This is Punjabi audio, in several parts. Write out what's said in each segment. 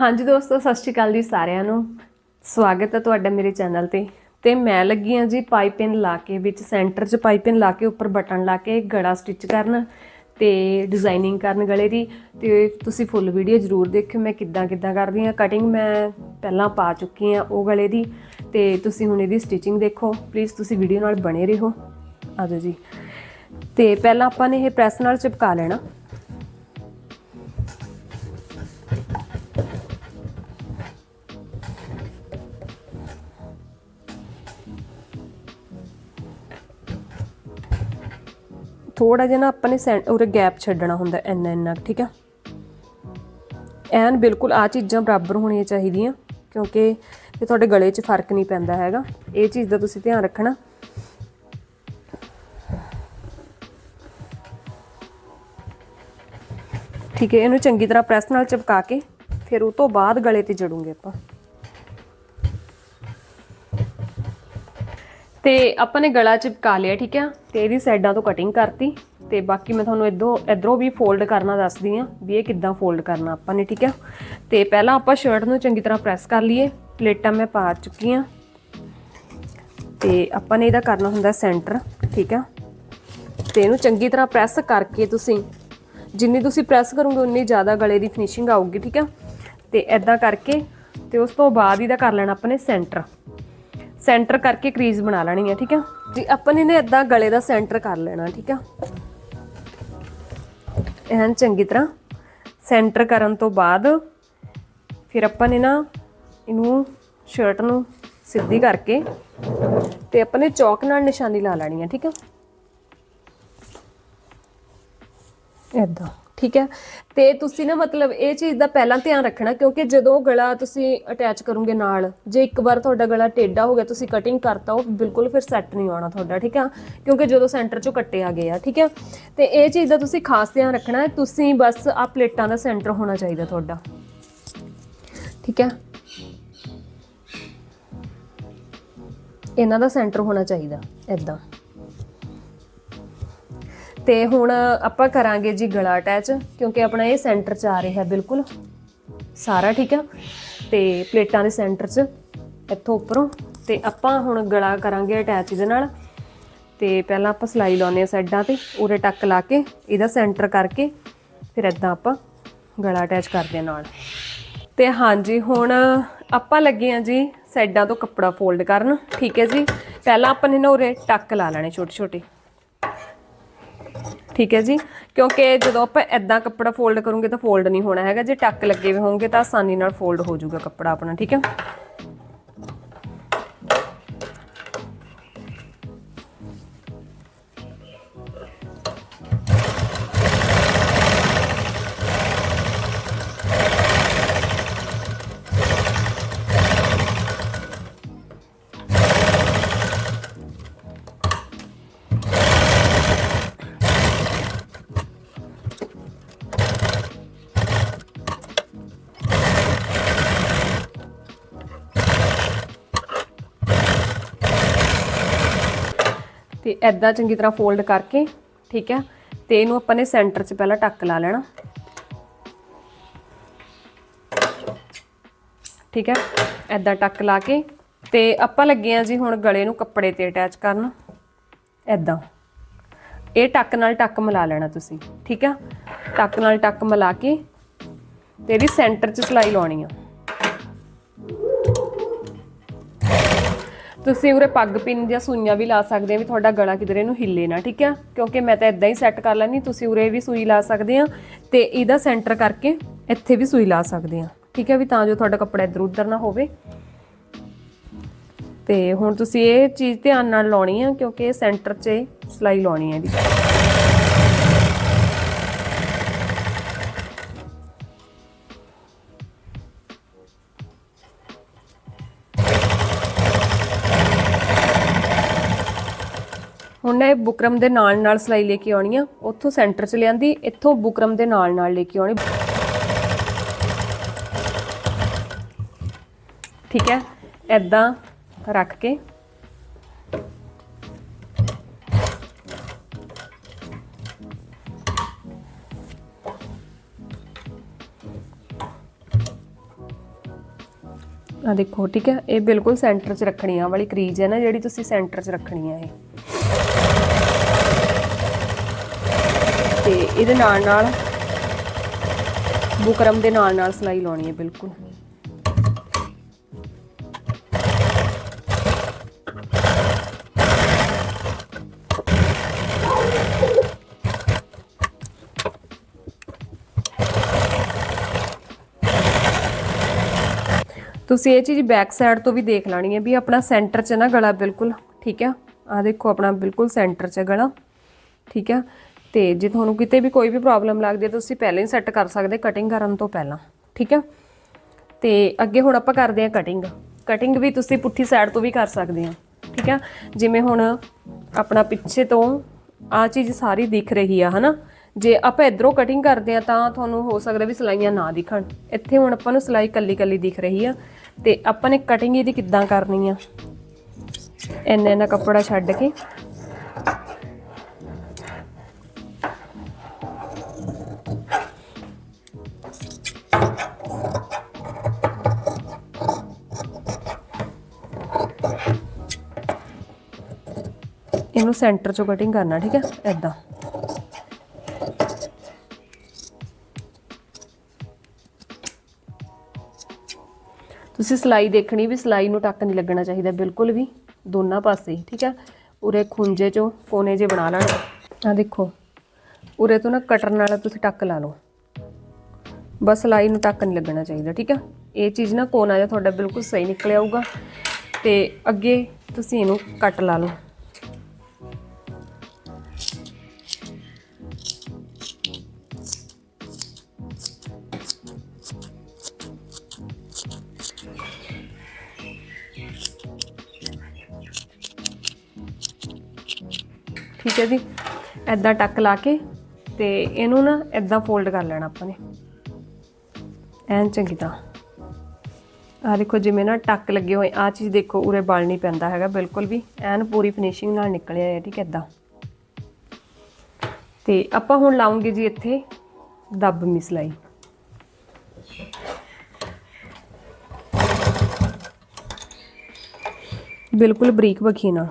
ਹਾਂਜੀ ਦੋਸਤੋ, ਸਤਿ ਸ਼੍ਰੀ ਅਕਾਲ ਜੀ ਸਾਰਿਆਂ ਨੂੰ। ਸਵਾਗਤ ਹੈ ਤੁਹਾਡਾ ਮੇਰੇ ਚੈਨਲ ਤੇ। ਤੇ ਮੈਂ ਲੱਗੀ ਹਾਂ ਜੀ ਪਾਈਪਿੰਗ ਲਾ ਕੇ ਵਿੱਚ, ਸੈਂਟਰ 'ਚ ਪਾਈਪਿੰਗ ਲਾ ਕੇ, ਉੱਪਰ ਬਟਨ ਲਾ ਕੇ ਗੜਾ ਸਟਿਚ ਕਰਨ ਤੇ ਡਿਜ਼ਾਈਨਿੰਗ ਕਰਨ ਗਲੇ ਦੀ। ਤੇ ਤੁਸੀਂ ਫੁੱਲ ਵੀਡੀਓ ਜ਼ਰੂਰ ਦੇਖਿਓ, ਮੈਂ ਕਿੱਦਾਂ ਕਿੱਦਾਂ ਕਰਦੀ ਹਾਂ। ਕਟਿੰਗ ਮੈਂ ਪਹਿਲਾਂ ਪਾ ਚੁੱਕੀ ਹਾਂ ਉਹ ਗਲੇ ਦੀ। ਤੇ ਤੁਸੀਂ ਹੁਣ ਇਹਦੀ ਸਟਿਚਿੰਗ ਦੇਖੋ। ਪਲੀਜ਼ ਤੁਸੀਂ ਵੀਡੀਓ ਨਾਲ ਬਣੇ ਰਹੋ। ਆਜੋ ਜੀ। ਤੇ ਪਹਿਲਾਂ ਆਪਾਂ ਨੇ ਇਹ ਪ੍ਰੈਸ ਨਾਲ ਚਿਪਕਾ ਲੈਣਾ। ਥੋੜਾ ਜਿਹਾ ਨਾ ਆਪਾਂ ਨੇ ਸੈਂ- ਉਰੇ ਗੈਪ ਛੱਡਣਾ ਹੁੰਦਾ ਇੰਨਾ ਇੰਨਾ, ਠੀਕ ਆ? ਐਨ ਬਿਲਕੁਲ ਆ ਚੀਜ਼ਾਂ ਬਰਾਬਰ ਹੋਣੀਆਂ ਚਾਹੀਦੀਆਂ, ਕਿਉਂਕਿ ਇਹ ਤੁਹਾਡੇ ਗਲੇ 'ਚ ਫ਼ਰਕ ਨਹੀਂ ਪੈਂਦਾ ਹੈਗਾ। ਇਹ ਚੀਜ਼ ਦਾ ਤੁਸੀਂ ਧਿਆਨ ਰੱਖਣਾ। ਠੀਕ ਹੈ, ਇਹਨੂੰ ਚੰਗੀ ਤਰ੍ਹਾਂ ਪ੍ਰੈਸ ਨਾਲ ਚਿਪਕਾ ਕੇ, ਫਿਰ ਉਹ ਤੋਂ ਬਾਅਦ ਗਲੇ ਤੇ ਜੜੂਗੇ ਆਪਾਂ। ਤੇ ਆਪਾਂ ਨੇ ਗਲਾ ਚਿਪਕਾ ਲਿਆ, ਠੀਕ ਆ? ਤੇ ਇਹਦੀ ਸਾਈਡਾਂ ਤੋਂ ਕਟਿੰਗ ਕਰਤੀ। ਤੇ ਬਾਕੀ ਮੈਂ ਤੁਹਾਨੂੰ ਇਦੋਂ ਇਧਰੋਂ ਵੀ ਫੋਲਡ ਕਰਨਾ ਦੱਸਦੀ ਆ ਵੀ ਇਹ ਕਿੱਦਾਂ ਫੋਲਡ ਕਰਨਾ ਆਪਾਂ ਨੇ, ਠੀਕ ਆ? ਤੇ ਪਹਿਲਾਂ ਆਪਾਂ ਸ਼ਰਟ ਨੂੰ ਚੰਗੀ ਤਰ੍ਹਾਂ ਪ੍ਰੈਸ ਕਰ ਲਈਏ। ਪਲੇਟਾਂ ਮੈਂ ਪਾ ਚੁੱਕੀ ਆ। ਤੇ ਆਪਾਂ ਨੇ ਇਹਦਾ ਕਰਨਾ ਹੁੰਦਾ ਸੈਂਟਰ ਠੀਕ ਆ? ਤੇ ਇਹਨੂੰ ਚੰਗੀ ਤਰ੍ਹਾਂ ਪ੍ਰੈਸ ਕਰਕੇ ਤੁਸੀਂ, ਜਿੰਨੀ ਤੁਸੀਂ ਪ੍ਰੈਸ ਕਰੋਗੇ, ਉਨੀ ਜ਼ਿਆਦਾ ਗਲੇ ਦੀ ਫਿਨਿਸ਼ਿੰਗ ਆਊਗੀ, ਠੀਕ ਆ? ਤੇ ਐਦਾਂ ਕਰਕੇ ਤੇ ਉਸ ਤੋਂ ਬਾਅਦ ਇਹਦਾ ਕਰ ਲੈਣਾ ਆਪਾਂ ਨੇ ਸੈਂਟਰ ਸੈਂਟਰ ਕਰਕੇ ਕਰੀਜ਼ ਬਣਾ ਲੈਣੀ ਹੈ, ਠੀਕ ਹੈ? ਜੀ, ਆਪਾਂ ਨੇ ਇਦਾਂ ਗਲੇ ਦਾ ਸੈਂਟਰ ਕਰ ਲੈਣਾ, ਠੀਕ ਆ ਐਨ ਚੰਗੀ ਤਰ੍ਹਾਂ ਸੈਂਟਰ ਕਰਨ ਤੋਂ ਬਾਅਦ ਫਿਰ ਆਪਾਂ ਨੇ ਨਾ ਇਹਨੂੰ ਸ਼ਰਟ ਨੂੰ ਸਿੱਧੀ ਕਰਕੇ ਤੇ ਆਪਾਂ ਨੇ ਚੌਕ ਨਾਲ ਨਿਸ਼ਾਨੀ ਲਾ ਲੈਣੀ ਹੈ, ਠੀਕ ਆ ਇਦਾਂ ਠੀਕ ਹੈ? ਤੇ ਤੁਸੀਂ ਨਾ ਮਤਲਬ ਇਹ ਚੀਜ਼ ਦਾ ਪਹਿਲਾਂ ਧਿਆਨ ਰੱਖਣਾ, ਕਿਉਂਕਿ ਜਦੋਂ ਗਲਾ ਤੁਸੀਂ ਅਟੈਚ ਕਰੋਗੇ ਨਾਲ, ਜੇ ਇੱਕ ਵਾਰ ਤੁਹਾਡਾ ਗਲਾ ਟੇਢਾ ਹੋ ਗਿਆ, ਤੁਸੀਂ ਕਟਿੰਗ ਕਰਤਾ, ਉਹ ਬਿਲਕੁਲ ਫਿਰ ਸੈੱਟ ਨਹੀਂ ਆਉਣਾ ਤੁਹਾਡਾ, ਠੀਕ ਆ ਕਿਉਂਕਿ ਜਦੋਂ ਸੈਂਟਰ ਚੋਂ ਕੱਟੇ ਆ ਗਏ ਆ, ਠੀਕ ਹੈ? ਤੇ ਇਹ ਚੀਜ਼ ਦਾ ਤੁਸੀਂ ਖਾਸ ਧਿਆਨ ਰੱਖਣਾ, ਤੁਸੀਂ ਬਸ ਆ ਪਲੇਟਾਂ ਦਾ ਸੈਂਟਰ ਹੋਣਾ ਚਾਹੀਦਾ ਤੁਹਾਡਾ, ਠੀਕ ਹੈ? ਇਹਨਾਂ ਦਾ ਸੈਂਟਰ ਹੋਣਾ ਚਾਹੀਦਾ ਇਦਾਂ ਤੇ ਹੁਣ ਆਪਾਂ ਕਰਾਂਗੇ ਜੀ ਗਲਾ ਅਟੈਚ, ਕਿਉਂਕਿ ਆਪਣਾ ਇਹ ਸੈਂਟਰ 'ਚ ਆ ਰਿਹਾ ਬਿਲਕੁਲ। ਸਾਰਾ ਠੀਕ ਆ। ਤੇ ਪਲੇਟਾਂ ਦੇ ਸੈਂਟਰ 'ਚ, ਇੱਥੋਂ ਉੱਪਰੋਂ। ਤੇ ਆਪਾਂ ਹੁਣ ਗਲਾ ਕਰਾਂਗੇ ਅਟੈਚ ਇਹਦੇ ਨਾਲ। ਤੇ ਪਹਿਲਾਂ ਆਪਾਂ ਸਲਾਈ ਲਾਉਨੇ ਆ ਸਾਈਡਾਂ ਤੇ, ਉਰੇ ਟੱਕ ਲਾ ਕੇ, ਇਹਦਾ ਸੈਂਟਰ ਕਰਕੇ, ਫਿਰ ਇਦਾਂ ਆਪਾਂ ਗਲਾ ਅਟੈਚ ਕਰਦੇ ਆ ਨਾਲ। ਤੇ ਹਾਂਜੀ, ਹੁਣ ਆਪਾਂ ਲੱਗੇ ਆ ਜੀ ਸਾਈਡਾਂ ਤੋਂ ਕੱਪੜਾ ਫੋਲਡ ਕਰਨ। ਠੀਕ ਹੈ ਜੀ। ਪਹਿਲਾਂ ਆਪਾਂ ਨੇ ਨਾ ਉਰੇ ਟੱਕ ਲਾ ਲੈਣੇ ਛੋਟੇ ਛੋਟੇ ਠੀਕ ਹੈ ਜੀ, ਕਿਉਂਕਿ ਜਦੋਂ ਆਪਾਂ ਐਦਾਂ ਕੱਪੜਾ ਫੋਲਡ ਕਰੋਗੇ ਤਾਂ ਫੋਲਡ ਨਹੀਂ ਹੋਣਾ ਹੈਗਾ, ਜੇ ਟੱਕ ਲੱਗੇ ਹੋਏ ਹੋਣਗੇ ਤਾਂ ਆਸਾਨੀ ਨਾਲ ਫੋਲਡ ਹੋ ਜਾਊਗਾ ਕੱਪੜਾ ਆਪਣਾ, ਠੀਕ ਹੈ? ਤੇ ਐਦਾਂ ਚੰਗੀ ਤਰ੍ਹਾਂ ਫੋਲਡ ਕਰਕੇ, ਠੀਕ ਹੈ? ਤੇ ਇਹਨੂੰ ਆਪਾਂ ਨੇ ਸੈਂਟਰ 'ਚ ਪਹਿਲਾਂ ਟੱਕ ਲਾ ਲੈਣਾ। ਠੀਕ ਹੈ? ਐਦਾਂ ਟੱਕ ਲਾ ਕੇ ਤੇ ਆਪਾਂ ਲੱਗੇ ਆ ਜੀ ਹੁਣ ਗਲੇ ਨੂੰ ਕੱਪੜੇ ਤੇ ਅਟੈਚ ਕਰਨ। ਐਦਾਂ ਇਹ ਟੱਕ ਨਾਲ ਟੱਕ ਮਿਲਾ ਲੈਣਾ ਤੁਸੀਂ, ਠੀਕ ਆ ਟੱਕ ਨਾਲ ਟੱਕ ਮਿਲਾ ਕੇ ਤੇ ਇਹਦੀ ਸੈਂਟਰ 'ਚ ਸਲਾਈ ਲਾਉਣੀ ਆ। ਤੁਸੀਂ ਉਰੇ ਪੱਗ ਪਿੰਨ ਜਾਂ ਸੂਈਆਂ ਵੀ ਲਾ ਸਕਦੇ ਆ ਵੀ ਤੁਹਾਡਾ ਗਲਾ ਕਿਧਰੇ ਨੂੰ ਹਿੱਲੇ ਨਾ, ਠੀਕ ਆ? ਕਿਉਂਕਿ ਮੈਂ ਤਾਂ ਇਦਾਂ ਹੀ ਸੈੱਟ ਕਰ ਲੈਣੀ ਤੁਸੀਂ ਉਰੇ ਵੀ ਸੂਈ ਲਾ ਸਕਦੇ ਆ ਤੇ ਇਹਦਾ ਸੈਂਟਰ ਕਰਕੇ ਇੱਥੇ ਵੀ ਸੂਈ ਲਾ ਸਕਦੇ ਆ, ਠੀਕ ਹੈ ਵੀ ਤਾਂ ਜੋ ਤੁਹਾਡਾ ਕੱਪੜਾ ਇੱਧਰ ਉੱਧਰ ਨਾ ਹੋਵੇ। ਤੇ ਹੁਣ ਤੁਸੀਂ ਇਹ ਚੀਜ਼ ਧਿਆਨ ਨਾਲ ਲਾਉਣੀ ਆ, ਕਿਉਂਕਿ ਇਹ ਸੈਂਟਰ 'ਚ ਸਲਾਈ ਲਾਉਣੀ ਹੈ ਇਹਦੀ। ਹੁਣ ਇਹ ਬੁਕਰਮ ਦੇ ਨਾਲ ਨਾਲ ਸਲਾਈ ਲੈ ਕੇ ਆਉਣੀ ਆ। ਉੱਥੋਂ ਸੈਂਟਰ 'ਚ ਲਿਆਂਦੀ, ਇੱਥੋਂ ਬੁਕਰਮ ਦੇ ਨਾਲ ਨਾਲ ਲੈ ਕੇ ਆਉਣੀ। ਠੀਕ ਹੈ ਐਦਾਂ ਰੱਖ ਕੇ। ਆ ਦੇਖੋ, ਠੀਕ ਹੈ, ਇਹ ਬਿਲਕੁਲ ਸੈਂਟਰ 'ਚ ਰੱਖਣੀ ਆ ਵਾਲੀ ਕਰੀਜ਼ ਹੈ ਨਾ ਜਿਹੜੀ ਤੁਸੀਂ ਸੈਂਟਰ 'ਚ ਰੱਖਣੀ ਆ ਇਹ ਤੇ ਇਹਦੇ ਨਾਲ ਨਾਲ ਬੁਕਰਮ ਦੇ ਨਾਲ ਨਾਲ ਸਲਾਈ ਲਾਉਣੀ ਹੈ, ਬਿਲਕੁਲ। ਤੁਸੀਂ ਇਹ ਚੀਜ਼ ਬੈਕ ਸਾਈਡ ਤੋਂ ਵੀ ਦੇਖ ਲੈਣੀ ਹੈ ਵੀ ਆਪਣਾ ਸੈਂਟਰ 'ਚ ਨਾ ਗਲਾ ਬਿਲਕੁਲ, ਠੀਕ ਹੈ? ਆ ਦੇਖੋ, ਆਪਣਾ ਬਿਲਕੁਲ ਸੈਂਟਰ 'ਚ ਗਲਾ, ਠੀਕ ਹੈ? ਤੇ ਜੇ ਤੁਹਾਨੂੰ ਕਿਤੇ ਵੀ ਕੋਈ ਵੀ ਪ੍ਰੋਬਲਮ ਲੱਗਦੀ ਹੈ ਤੁਸੀਂ ਪਹਿਲਾਂ ਹੀ ਸੈੱਟ ਕਰ ਸਕਦੇ ਕਟਿੰਗ ਕਰਨ ਤੋਂ ਪਹਿਲਾਂ, ਠੀਕ ਆ ਤੇ ਅੱਗੇ ਹੁਣ ਆਪਾਂ ਕਰਦੇ ਹਾਂ ਕਟਿੰਗ ਕਟਿੰਗ ਵੀ ਤੁਸੀਂ ਪੁੱਠੀ ਸਾਈਡ ਤੋਂ ਵੀ ਕਰ ਸਕਦੇ ਆ ਠੀਕ ਆ ਜਿਵੇਂ ਹੁਣ ਆਪਣਾ ਪਿੱਛੇ ਤੋਂ ਆ ਚੀਜ਼ ਸਾਰੀ ਦਿਖ ਰਹੀ ਆ, ਹਨਾ? ਜੇ ਆਪਾਂ ਇਧਰੋਂ ਕਟਿੰਗ ਕਰਦੇ ਆ ਤਾਂ ਤੁਹਾਨੂੰ ਹੋ ਸਕਦਾ ਵੀ ਸਲਾਈਆਂ ਨਾ ਦਿਖਣ। ਇੱਥੇ ਹੁਣ ਆਪਾਂ ਨੂੰ ਸਲਾਈ ਕੱਲੀ ਕੱਲੀ ਦਿਖ ਰਹੀ ਆ। ਤੇ ਆਪਾਂ ਨੇ ਕਟਿੰਗ ਇਹਦੀ ਕਿੱਦਾਂ ਕਰਨੀ ਆ? ਇੰਨਾ ਇੰਨਾ ਕੱਪੜਾ ਛੱਡ ਕੇ। ਇਹਨੂੰ ਸੈਂਟਰ ਚੋਂ ਕਟਿੰਗ ਕਰਨਾ ਠੀਕ ਹੈ? ਐਦਾਂ ਤੁਸੀਂ ਸਲਾਈ ਦੇਖਣੀ ਵੀ ਸਲਾਈ ਨੂੰ ਟੱਕ ਨਹੀਂ ਲੱਗਣਾ ਚਾਹੀਦਾ ਬਿਲਕੁਲ ਵੀ। ਦੋਨਾਂ ਪਾਸੇ ਹੀ, ਠੀਕ ਹੈ? ਉਰੇ ਖੁੰਝੇ ਚੋਂ ਕੋਨੇ ਜੇ ਬਣਾ ਲੈਣਾ। ਆ ਦੇਖੋ ਉਰੇ ਤੋਂ ਨਾ ਕਟਰ ਨਾਲ ਤੁਸੀਂ ਟੱਕ ਲਾ ਲਓ। ਬਸ ਸਲਾਈ ਨੂੰ ਟੱਕ ਨਹੀਂ ਲੱਗਣਾ ਚਾਹੀਦਾ ਠੀਕ ਹੈ? ਇਹ ਚੀਜ਼ ਨਾ ਕੋਨਾ ਜਿਹਾ ਤੁਹਾਡਾ ਬਿਲਕੁਲ ਸਹੀ ਨਿਕਲ ਆਊਗਾ ਤੇ ਅੱਗੇ ਤੁਸੀਂ ਇਹਨੂੰ ਕੱਟ ਲਾ ਲਓ। ਠੀਕ ਹੈ ਜੀ। ਐਦਾਂ ਟੱਕ ਲਾ ਕੇ ਤੇ ਇਹਨੂੰ ਨਾ ਐਦਾਂ ਫੋਲਡ ਕਰ ਲੈਣਾ ਆਪਾਂ ਨੇ। ਐਨ ਚੰਗੀ ਤਰ੍ਹਾਂ। ਆ ਦੇਖੋ, ਜਿਵੇਂ ਨਾ ਟੱਕ ਲੱਗੇ ਹੋਏ ਆ ਚੀਜ਼ ਦੇਖੋ, ਉਰੇ ਬਲ ਨਹੀਂ ਪੈਂਦਾ ਹੈਗਾ, ਬਿਲਕੁਲ ਵੀ। ਐਨ ਪੂਰੀ ਫਿਨਿਸ਼ਿੰਗ ਨਾਲ ਨਿਕਲਿਆ ਹੈ ਠੀਕ ਹੈ ਐਦਾਂ ਤੇ ਆਪਾਂ ਹੁਣ ਲਾਉਂਗੇ ਜੀ ਇੱਥੇ ਦੱਬ ਮਿਸਲਾਈ। ਬਿਲਕੁਲ ਬਰੀਕ ਬਖੀ ਨਾਲ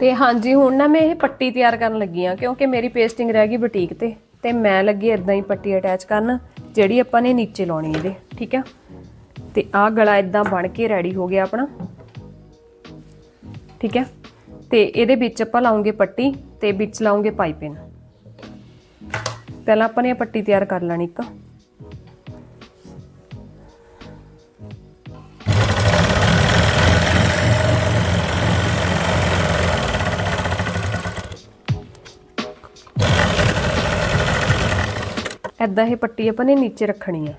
ਤੇ ਹਾਂਜੀ, ਹੁਣ ਨਾ ਮੈਂ ਇਹ ਪੱਟੀ ਤਿਆਰ ਕਰਨ ਲੱਗੀ ਆ ਕਿਉਂਕਿ ਮੇਰੀ ਪੇਸਟਿੰਗ ਰਹਿ ਗਈ ਬੁਟੀਕ ਤੇ ਤੇ ਮੈਂ ਲੱਗੀ ਇਦਾਂ ਹੀ ਪੱਟੀ ਅਟੈਚ ਕਰਨ, ਜਿਹੜੀ ਆਪਾਂ ਨੇ ਨੀਚੇ ਲਾਉਣੀ ਇਹਦੇ, ਠੀਕ ਆ? ਤੇ ਆਹ ਗਲਾ ਇਦਾਂ ਬਣ ਕੇ ਰੈਡੀ ਹੋ ਗਿਆ ਆਪਣਾ, ਠੀਕ ਹੈ ਤੇ ਇਹਦੇ ਵਿੱਚ ਆਪਾਂ ਲਾਉਂਗੇ ਪੱਟੀ ਤੇ ਵਿੱਚ ਲਾਉਂਗੇ ਪਾਈਪਿੰਗ ਪਹਿਲਾਂ ਆਪਾਂ ਨੇ ਇਹ ਪੱਟੀ ਤਿਆਰ ਕਰ ਲੈਣੀ ਇੱਕ। ਐਦਾਂ ਇਹ ਪੱਟੀ ਆਪਾਂ ਨੇ ਨੀਚੇ ਰੱਖਣੀ ਆ।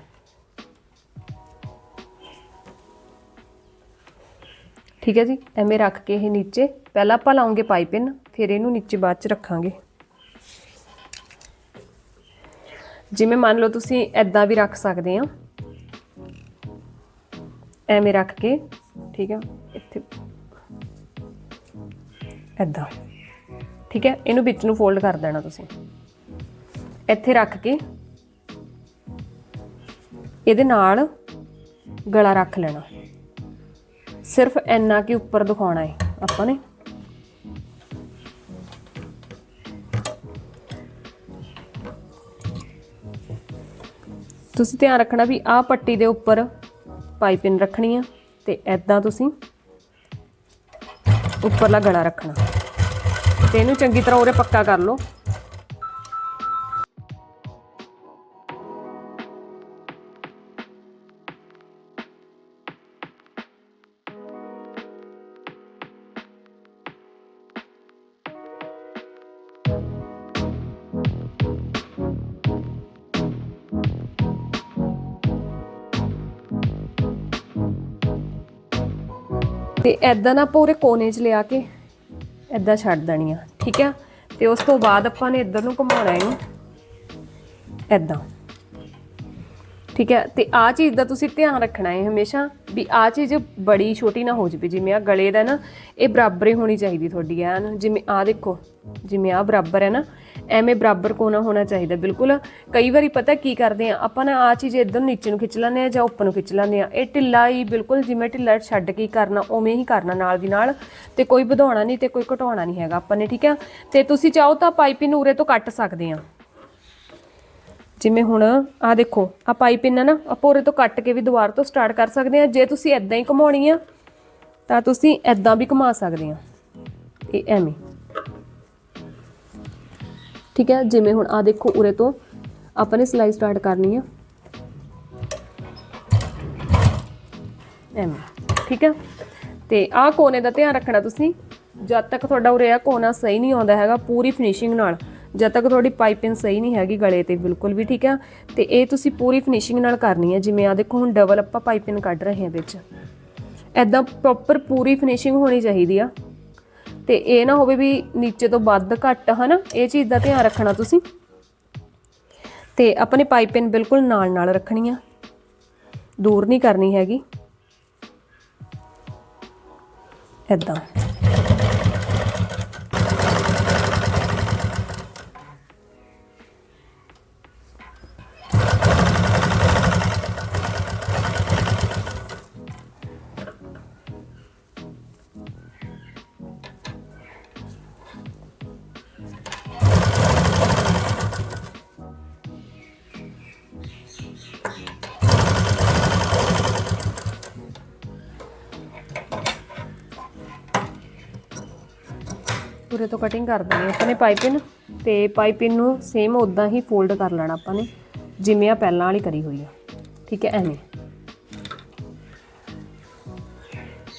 ਠੀਕ ਹੈ ਜੀ, ਐਵੇਂ ਰੱਖ ਕੇ ਇਹ ਨੀਚੇ। ਪਹਿਲਾਂ ਆਪਾਂ ਲਾਉਂਗੇ ਪਾਈਪਿੰਗ ਫਿਰ ਇਹਨੂੰ ਨੀਚੇ ਬਾਅਦ ਚ ਰੱਖਾਂਗੇ। ਜਿਵੇਂ ਮੰਨ ਲਓ ਤੁਸੀਂ ਐਦਾਂ ਵੀ ਰੱਖ ਸਕਦੇ ਆ। ਐਵੇਂ ਰੱਖ ਕੇ, ਠੀਕ ਹੈ ਇੱਥੇ। ਐਦਾਂ ਠੀਕ ਹੈ, ਇਹਨੂੰ ਵਿੱਚ ਨੂੰ ਫੋਲਡ ਕਰ ਦੇਣਾ ਤੁਸੀਂ। ਇੱਥੇ ਰੱਖ ਕੇ ਇਹਦੇ ਨਾਲ ਗਲਾ ਰੱਖ ਲੈਣਾ। ਸਿਰਫ ਇੰਨਾ ਕਿ ਉੱਪਰ ਦਿਖਾਉਣਾ ਹੈ ਆਪਾਂ ਨੇ। ਤੁਸੀਂ ਧਿਆਨ ਰੱਖਣਾ ਵੀ ਆਹ ਪੱਟੀ ਦੇ ਉੱਪਰ ਪਾਈਪਿੰਗ ਰੱਖਣੀ ਆ ਤੇ ਐਦਾਂ ਤੁਸੀਂ ਉੱਪਰਲਾ ਗਲਾ ਰੱਖਣਾ। ਤੇ ਇਹਨੂੰ ਚੰਗੀ ਤਰ੍ਹਾਂ ਉਰੇ ਪੱਕਾ ਕਰ ਲਓ। ਤੇ ਐਦਾਂ ਨਾ ਆਪਾਂ ਉਰੇ ਕੋਨੇ 'ਚ ਲਿਆ ਕੇ ਐਦਾਂ ਛੱਡ ਦੇਣੀ ਆ, ਠੀਕ ਆ? ਤੇ ਉਸ ਤੋਂ ਬਾਅਦ ਆਪਾਂ ਨੇ ਇੱਧਰ ਨੂੰ ਘੁਮਾਉਣਾ ਇਹਨੂੰ ਐਦਾਂ ਠੀਕ ਹੈ ਤੇ ਆ ਚੀਜ਼ ਦਾ ਤੁਸੀਂ ਧਿਆਨ ਰੱਖਣਾ ਹੈ ਹਮੇਸ਼ਾ ਵੀ ਆ ਚੀਜ਼ ਬੜੀ ਛੋਟੀ ਨਾ ਹੋ ਜਾਵੇ। ਜਿਵੇਂ ਆ ਗਲੇ ਦਾ ਨਾ, ਇਹ ਬਰਾਬਰ ਹੀ ਹੋਣੀ ਚਾਹੀਦੀ ਤੁਹਾਡੀ ਐਨ। ਜਿਵੇਂ ਆ ਦੇਖੋ, ਜਿਵੇਂ ਆ ਬਰਾਬਰ ਹੈ ਨਾ ਐਵੇਂ ਬਰਾਬਰ ਕੋਨਾ ਹੋਣਾ ਚਾਹੀਦਾ। ਬਿਲਕੁਲ ਕਈ ਵਾਰੀ ਪਤਾ ਕੀ ਕਰਦੇ ਆ, ਆਪਾਂ ਨਾ ਆ ਚੀਜ਼ ਇਧਰ ਨੀਚੇ ਨੂੰ ਖਿੱਚ ਲੈਂਦੇ ਆ ਜਾਂ ਉੱਪਰ ਨੂੰ ਖਿੱਚ ਲੈਂਦੇ ਆ। ਇਹ ਢਿੱਲਾ ਹੀ ਬਿਲਕੁਲ ਜਿਵੇਂ ਢਿੱਲਾ ਛੱਡ ਕੇ ਕਰਨਾ, ਉਵੇਂ ਹੀ ਕਰਨਾ ਨਾਲ ਦੀ ਨਾਲ ਤੇ ਕੋਈ ਵਧਾਉਣਾ ਨਹੀਂ ਤੇ ਕੋਈ ਘਟਾਉਣਾ ਨਹੀਂ ਹੈਗਾ ਆਪਾਂ ਨੇ, ਠੀਕ ਆ? ਤੇ ਤੁਸੀਂ ਚਾਹੋ ਤਾਂ ਪਾਈਪਿੰਗ ਉਰੇ ਤੋਂ ਕੱਟ ਸਕਦੇ ਆ। ਜਿਵੇਂ ਹੁਣ ਆ ਦੇਖੋ ਆ ਪਾਈਪਿੰਗ ਹੈ ਨਾ, ਆਪਾਂ ਉਰੇ ਤੋਂ ਕੱਟ ਕੇ ਵੀ ਦੁਬਾਰਾ ਤੋਂ ਸਟਾਰਟ ਕਰ ਸਕਦੇ ਆ। ਜੇ ਤੁਸੀਂ ਐਦਾਂ ਹੀ ਘੁਮਾਉਣੀ ਆ ਤਾਂ ਤੁਸੀਂ ਐਦਾਂ ਵੀ ਘੁਮਾ ਸਕਦੇ ਆ। ਇਹ ਐਵੇਂ। ਠੀਕ ਹੈ, ਜਿਵੇਂ ਹੁਣ ਆ ਦੇਖੋ ਉਰੇ ਤੋਂ ਆਪਾਂ ਨੇ ਸਿਲਾਈ ਸਟਾਰਟ ਕਰਨੀ ਆ। ਐਵੇਂ, ਠੀਕ ਹੈ। ਤੇ ਆਹ ਕੋਨੇ ਦਾ ਧਿਆਨ ਰੱਖਣਾ ਤੁਸੀਂ, ਜਦ ਤੱਕ ਤੁਹਾਡਾ ਉਰੇ ਆ ਕੋਨਾ ਸਹੀ ਨਹੀਂ ਆਉਂਦਾ ਹੈਗਾ, ਪੂਰੀ ਫਿਨਿਸ਼ਿੰਗ ਨਾਲ, ਜਦ ਤੱਕ ਤੁਹਾਡੀ ਪਾਈਪਿੰਗ ਸਹੀ ਨਹੀਂ ਹੈਗੀ ਗਲੇ ਤੇ, ਬਿਲਕੁਲ ਵੀ, ਠੀਕ ਆ ਤੇ ਇਹ ਤੁਸੀਂ ਪੂਰੀ ਫਿਨਿਸ਼ਿੰਗ ਨਾਲ ਕਰਨੀ ਹੈ, ਜਿਵੇਂ ਆ ਦੇਖੋ, ਹੁਣ ਡਬਲ ਆਪਾਂ ਪਾਈਪਿੰਗ ਕੱਢ ਰਹੇ ਹਾਂ ਵਿੱਚ। ਐਦਾਂ ਪ੍ਰੋਪਰ ਪੂਰੀ ਫਿਨਿਸ਼ਿੰਗ ਹੋਣੀ ਚਾਹੀਦੀ ਆ। ਤੇ ਇਹ ਨਾ ਹੋਵੇ ਵੀ ਨੀਚੇ ਤੋਂ ਵੱਧ ਘੱਟ, ਹਨਾ? ਇਹ ਚੀਜ਼ ਦਾ ਧਿਆਨ ਰੱਖਣਾ ਤੁਸੀਂ। ਤੇ ਆਪਣੇ ਪਾਈਪਿੰਗ ਬਿਲਕੁਲ ਨਾਲ ਨਾਲ ਰੱਖਣੀ ਆ ਦੂਰ ਨਹੀਂ ਕਰਨੀ ਹੈਗੀ। ਐਦਾਂ ਪੂਰੇ ਤੋਂ ਕਟਿੰਗ ਕਰ ਦੇਣੀ ਆਪਾਂ ਨੇ ਪਾਈਪਿੰਗ ਤੇ ਪਾਈਪਿੰਗ ਨੂੰ ਸੇਮ ਉਦਾਂ ਹੀ ਫੋਲਡ ਕਰ ਲੈਣਾ ਆਪਾਂ ਨੇ, ਜਿਵੇਂ ਆ ਪਹਿਲਾਂ ਵਾਲੀ ਕਰੀ ਹੋਈ ਆ। ਠੀਕ ਹੈ, ਐਵੇਂ।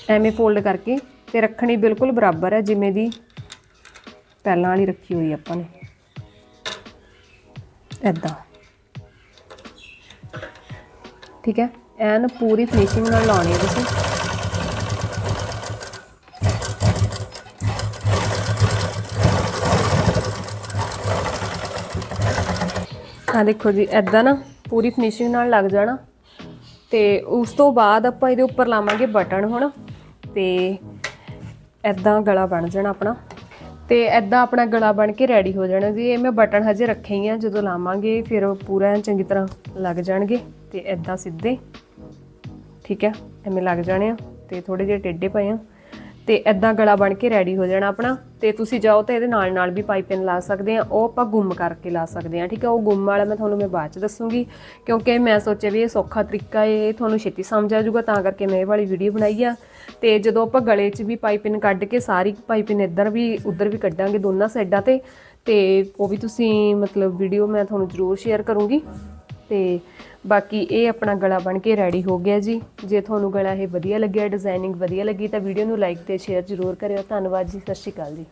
ਐਵੇਂ ਫੋਲਡ ਕਰਕੇ ਤੇ ਰੱਖਣੀ ਬਿਲਕੁਲ ਬਰਾਬਰ ਹੈ, ਜਿਵੇਂ ਦੀ ਪਹਿਲਾਂ ਵਾਲੀ ਰੱਖੀ ਹੋਈ ਆਪਾਂ ਨੇ। ਐਦਾਂ ਠੀਕ ਹੈ, ਐਨ ਪੂਰੀ ਫਿਨਿਸ਼ਿੰਗ ਨਾਲ ਲਾਉਣੀ ਹੈ ਤੁਸੀਂ। ਆ ਦੇਖੋ ਜੀ ਐਦਾਂ ਨਾ ਪੂਰੀ ਫਿਨਿਸ਼ਿੰਗ ਨਾਲ ਲੱਗ ਜਾਣਾ। ਤੇ ਉਸ ਤੋਂ ਬਾਅਦ ਆਪਾਂ ਇਹਦੇ ਉੱਪਰ ਲਾਵਾਂਗੇ ਬਟਨ ਹੁਣ। ਤੇ ਐਦਾਂ ਗਲਾ ਬਣ ਜਾਣਾ ਆਪਣਾ। ਤੇ ਐਦਾਂ ਆਪਣਾ ਗਲਾ ਬਣ ਕੇ ਰੈਡੀ ਹੋ ਜਾਣਾ ਜੀ। ਇਹ ਮੈਂ ਬਟਨ ਹਜੇ ਰੱਖੇ ਹੀ ਆ, ਜਦੋਂ ਲਾਵਾਂਗੇ ਫਿਰ ਪੂਰਾ ਚੰਗੀ ਤਰ੍ਹਾਂ ਲੱਗ ਜਾਣਗੇ। ਤੇ ਐਦਾਂ ਸਿੱਧੇ, ਠੀਕ ਹੈ ਐਵੇਂ ਲੱਗ ਜਾਣੇ ਆ। ਤੇ ਥੋੜੇ ਜਿਹੇ ਟੇਢੇ ਪਏ ਆ। ਤੇ ਐਦਾਂ ਗਲਾ ਬਣ ਕੇ ਰੈਡੀ ਹੋ ਜਾਣਾ ਆਪਣਾ, ਤੇ ਤੁਸੀਂ ਜਾਓ ਤਾਂ ਇਹਦੇ ਨਾਲ ਨਾਲ ਵੀ ਪਾਈਪਿੰਗ ਲਾ ਸਕਦੇ ਆ, ਉਹ ਆਪਾਂ ਗੁੰਮ ਕਰਕੇ ਲਾ ਸਕਦੇ ਆ, ਠੀਕ ਆ? ਉਹ ਗੁੰਮ ਵਾਲਾ ਮੈਂ ਤੁਹਾਨੂੰ ਮੈਂ ਬਾਅਦ ਚ ਦੱਸੂਗੀ, ਕਿਉਂਕਿ ਮੈਂ ਸੋਚਿਆ ਵੀ ਇਹ ਸੌਖਾ ਤਰੀਕਾ ਹੈ ਇਹ ਤੁਹਾਨੂੰ ਛੇਤੀ ਸਮਝ ਆ ਜਾਊਗਾ, ਤਾਂ ਕਰਕੇ ਮੈਂ ਇਹ ਵਾਲੀ ਵੀਡੀਓ ਬਣਾਈ ਆ। ਤੇ ਜਦੋਂ ਆਪਾਂ ਗਲੇ 'ਚ ਵੀ ਪਾਈਪਿੰਗ ਕੱਢ ਕੇ ਸਾਰੀ ਪਾਈਪਿੰਗ ਇੱਧਰ ਵੀ, ਉੱਧਰ ਵੀ ਕੱਢਾਂਗੇ ਦੋਨਾਂ ਸਾਈਡਾਂ ਤੇ ਤੇ ਉਹ ਵੀ ਤੁਸੀਂ ਮਤਲਬ ਵੀਡੀਓ ਮੈਂ ਤੁਹਾਨੂੰ ਜ਼ਰੂਰ ਸ਼ੇਅਰ ਕਰੂੰਗੀ। ਤੇ ਬਾਕੀ ਇਹ ਆਪਣਾ ਗਲਾ ਬਣ ਕੇ ਰੈਡੀ ਹੋ ਗਿਆ ਜੀ। ਜੇ ਤੁਹਾਨੂੰ ਗਲਾ ਇਹ ਵਧੀਆ ਲੱਗਿਆ ਡਿਜ਼ਾਈਨਿੰਗ ਵਧੀਆ ਲੱਗੀ ਤਾਂ ਵੀਡੀਓ ਨੂੰ ਲਾਈਕ ਤੇ ਸ਼ੇਅਰ ਜ਼ਰੂਰ ਕਰਿਓ। ਧੰਨਵਾਦ ਜੀ, ਸਤਿ ਸ਼੍ਰੀ ਅਕਾਲ ਜੀ।